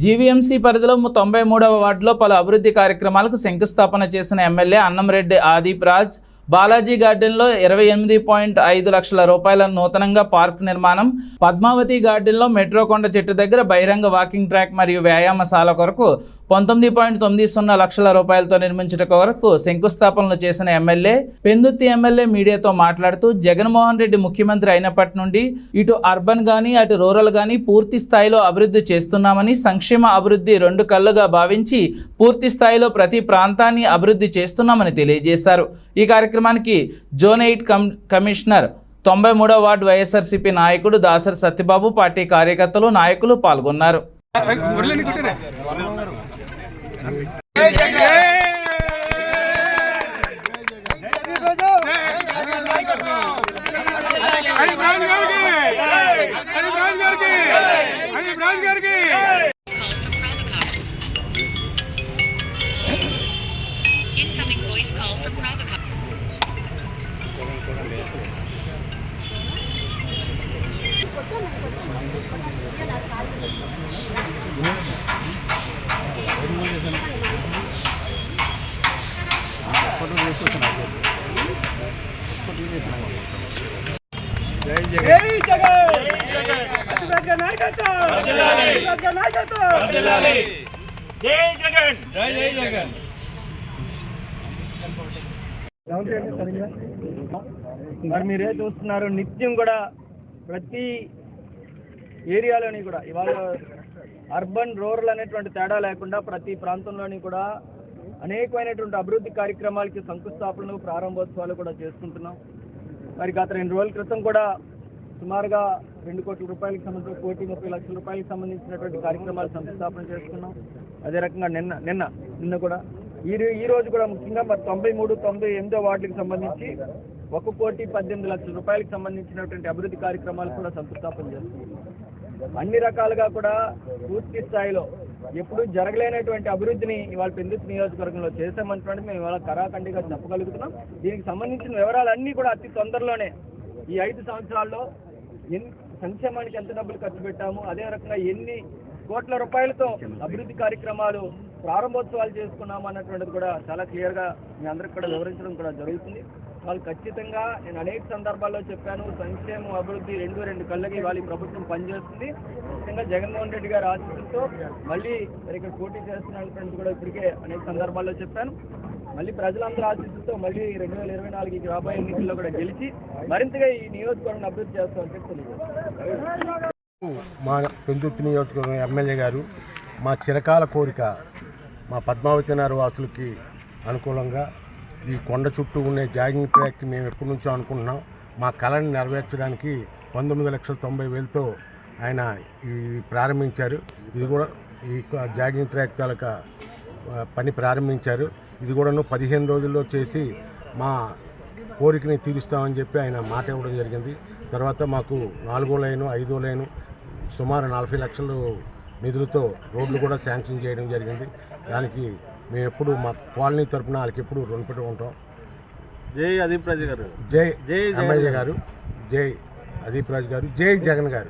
GVMC పరిధిలో తొంభై మూడవ వార్డులో పలు అభివృద్ధి కార్యక్రమాలకు శంకుస్థాపన చేసిన ఎమ్మెల్యే అన్నంరెడ్డి ఆదిప్ రాజ్ బాలాజీ గార్డెన్లో ఇరవై ఎనిమిది పాయింట్ ఐదు లక్షల రూపాయల నూతనంగా పార్క్ నిర్మాణం పద్మావతి గార్డెన్లో మెట్రో కొండ చెట్టు దగ్గర బహిరంగ వాకింగ్ ట్రాక్ మరియు వ్యాయామశాల కొరకు పంతొమ్మిది పాయింట్ తొమ్మిది సున్నా లక్షల రూపాయలతో నిర్మించట కొరకు శంకుస్థాపనలు చేసిన ఎమ్మెల్యే పెందుత్తి ఎమ్మెల్యే మీడియాతో మాట్లాడుతూ జగన్మోహన్ రెడ్డి ముఖ్యమంత్రి అయినప్పటి నుండి ఇటు అర్బన్ కానీ అటు రూరల్ కానీ పూర్తి స్థాయిలో అభివృద్ధి చేస్తున్నామని సంక్షేమ అభివృద్ధి రెండు కళ్ళుగా భావించి పూర్తి స్థాయిలో ప్రతి ప్రాంతాన్ని అభివృద్ధి చేస్తున్నామని తెలియజేశారు. ఈ కార్యక్రమానికి జోన్ ఎయిట్ కమిషనర్ తొంభై మూడో వార్డు వైఎస్ఆర్సీపీ నాయకుడు దాసరి సత్యబాబు పార్టీ కార్యకర్తలు నాయకులు పాల్గొన్నారు Incoming voice call from Pravacom. మరి మీరే చూస్తున్నారు నిత్యం కూడా ప్రతి ఏరియాలోని కూడా ఇవాళ అర్బన్ రూరల్ అనేటువంటి తేడా లేకుండా ప్రతి ప్రాంతంలోని కూడా అనేకమైనటువంటి అభివృద్ధి కార్యక్రమాలకి శంకుస్థాపనలు ప్రారంభోత్సవాలు కూడా చేసుకుంటున్నాం. మరి గత రెండు రోజుల క్రితం కూడా సుమారుగా రెండు కోట్ల రూపాయలకు సంబంధించి కోటి ముప్పై లక్షల రూపాయలకు సంబంధించినటువంటి కార్యక్రమాలు సంస్థాపన చేసుకున్నాం. అదే రకంగా నిన్న నిన్న నిన్న కూడా. ఈ ఈ రోజు కూడా ముఖ్యంగా మరి తొంభై మూడు తొంభై ఎనిమిదో వార్డులకు సంబంధించి ఒక కోటి పద్దెనిమిది లక్షల రూపాయలకు సంబంధించినటువంటి అభివృద్ధి కార్యక్రమాలు కూడా సంస్థాపన చేస్తున్నాం అన్ని రకాలుగా కూడా పూర్తి స్థాయిలో ఎప్పుడు జరగలేనటువంటి అభివృద్ధిని ఇవాళ పెందుతు నియోజకవర్గంలో చేశామన్నటువంటి మేము ఇవాళ కరాఖండిగా చెప్పగలుగుతున్నాం. దీనికి సంబంధించిన వివరాలన్నీ కూడా అతి తొందరలోనే ఈ ఐదు సంవత్సరాల్లో ఎన్ని సంక్షేమానికి ఎంత డబ్బులు ఖర్చు పెట్టాము అదే రకంగా ఎన్ని కోట్ల రూపాయలతో అభివృద్ధి కార్యక్రమాలు ప్రారంభోత్సవాలు చేసుకున్నాము అన్నటువంటిది కూడా చాలా క్లియర్గా మీ అందరికి కూడా వివరించడం కూడా జరుగుతుంది. వాళ్ళు ఖచ్చితంగా నేను అనేక సందర్భాల్లో చెప్పాను సంక్షేమం అభివృద్ధి రెండు రెండు కళ్ళకి వాళ్ళ ప్రభుత్వం పనిచేస్తుంది. ముఖ్యంగా జగన్మోహన్ రెడ్డి గారి ఆశీస్సులతో మళ్ళీ మరి ఇక్కడ పోటీ చేస్తున్నటువంటి కూడా ఇప్పటికే అనేక సందర్భాల్లో చెప్పాను. మళ్ళీ ప్రజలందరూ ఆశీస్సులతో మళ్ళీ రెండు వేల ఇరవై నాలుగుకి రాబోయే ఎన్నికల్లో కూడా గెలిచి మరింతగా ఈ నియోజకవర్గం అభివృద్ధి చేస్తామని చెప్తున్నాను మా పెందుర్తి నియోజకవర్గం ఎమ్మెల్యే గారు మా చిరకాల కోరిక మా పద్మావతి నగర్ వాసులకి అనుకూలంగా ఈ కొండ చుట్టూ ఉండే జాగింగ్ ట్రాక్కి మేము ఎప్పటి నుంచో అనుకుంటున్నాం. మా కళని నెరవేర్చడానికి పంతొమ్మిది లక్షల తొంభై వేలతో ఆయన ఈ ప్రారంభించారు. ఇది కూడా ఈ జాగింగ్ ట్రాక్ తాలూకా పని ప్రారంభించారు. ఇది కూడాను పదిహేను రోజుల్లో చేసి మా కోరికని తీరుస్తామని చెప్పి ఆయన మాట ఇవ్వడం జరిగింది. తర్వాత మాకు నాలుగో లైను ఐదో లైను సుమారు నలభై లక్షలు నిధులతో రోడ్లు కూడా శాంక్షన్ చేయడం జరిగింది. దానికి మేము ఎప్పుడు మా కాలనీ తరపున వాళ్ళకి ఎప్పుడు రుణపడి ఉంటాం. జై అదీప్ రాజు గారు. జై జై ఎమ్మెల్యే గారు జై అదీప్ రాజు గారు జై జగన్ గారు.